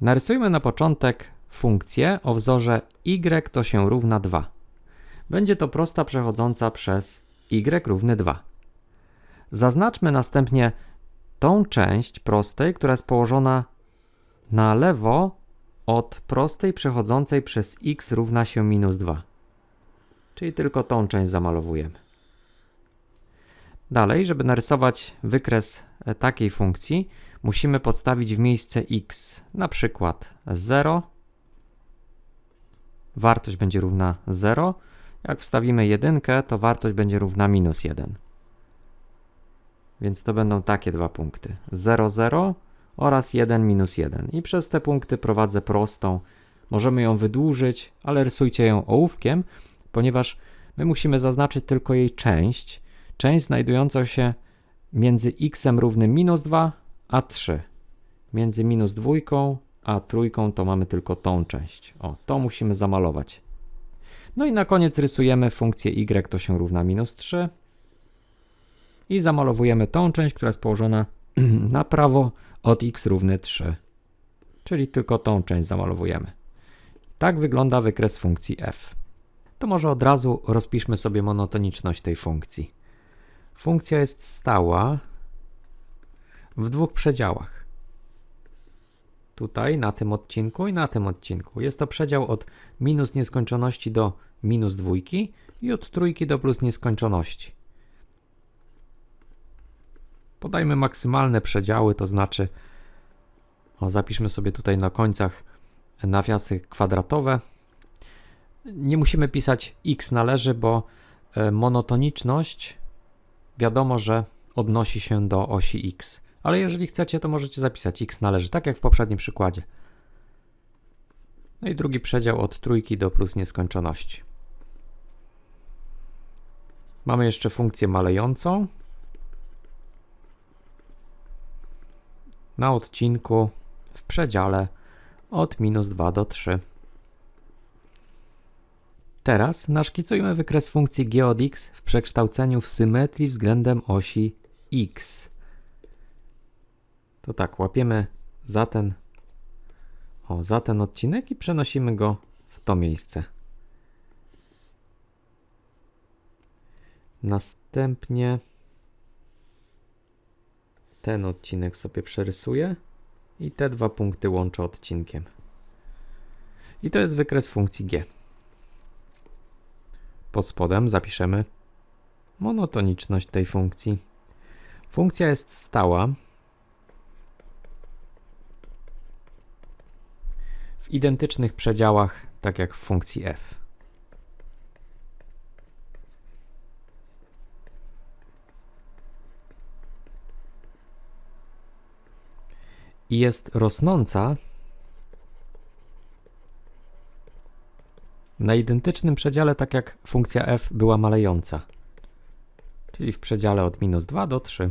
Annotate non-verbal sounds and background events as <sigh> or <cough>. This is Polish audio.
Narysujmy na początek funkcję o wzorze y to się równa 2. Będzie to prosta przechodząca przez y równy 2. Zaznaczmy następnie tą część prostej, która jest położona na lewo od prostej przechodzącej przez x równa się minus 2. Czyli tylko tą część zamalowujemy. Dalej, żeby narysować wykres takiej funkcji, musimy podstawić w miejsce x na przykład 0. Wartość będzie równa 0. Jak wstawimy jedynkę, to wartość będzie równa minus 1. Więc to będą takie dwa punkty: 0, 0 oraz 1 minus 1. I przez te punkty prowadzę prostą. Możemy ją wydłużyć, ale rysujcie ją ołówkiem, ponieważ my musimy zaznaczyć tylko jej część. Część znajdującą się między x równym minus 2 a 3. Między minus dwójką a trójką to mamy tylko tą część. O, to musimy zamalować. No i na koniec rysujemy funkcję y to się równa minus 3 i zamalowujemy tą część, która jest położona <clears throat> na prawo od x równy 3. Czyli tylko tą część zamalowujemy. Tak wygląda wykres funkcji f. To może od razu rozpiszmy sobie monotoniczność tej funkcji. Funkcja jest stała w dwóch przedziałach. Tutaj na tym odcinku i na tym odcinku. Jest to przedział od minus nieskończoności do minus dwójki i od trójki do plus nieskończoności. Podajmy maksymalne przedziały, to znaczy o, zapiszmy sobie tutaj na końcach nawiasy kwadratowe. Nie musimy pisać x należy, bo e, monotoniczność wiadomo, że odnosi się do osi x. Ale jeżeli chcecie, to możecie zapisać x należy, tak jak w poprzednim przykładzie. No i drugi przedział od trójki do plus nieskończoności. Mamy jeszcze funkcję malejącą. Na odcinku w przedziale od minus 2 do 3. Teraz naszkicujmy wykres funkcji g od x w przekształceniu w symetrii względem osi x. To tak, łapiemy za ten, o, za ten odcinek i przenosimy go w to miejsce. Następnie ten odcinek sobie przerysuję i te dwa punkty łączę odcinkiem. I to jest wykres funkcji g. Pod spodem zapiszemy monotoniczność tej funkcji. Funkcja jest stała. W identycznych przedziałach, tak jak w funkcji f. I jest rosnąca na identycznym przedziale, tak jak funkcja f była malejąca, czyli w przedziale od minus 2 do 3.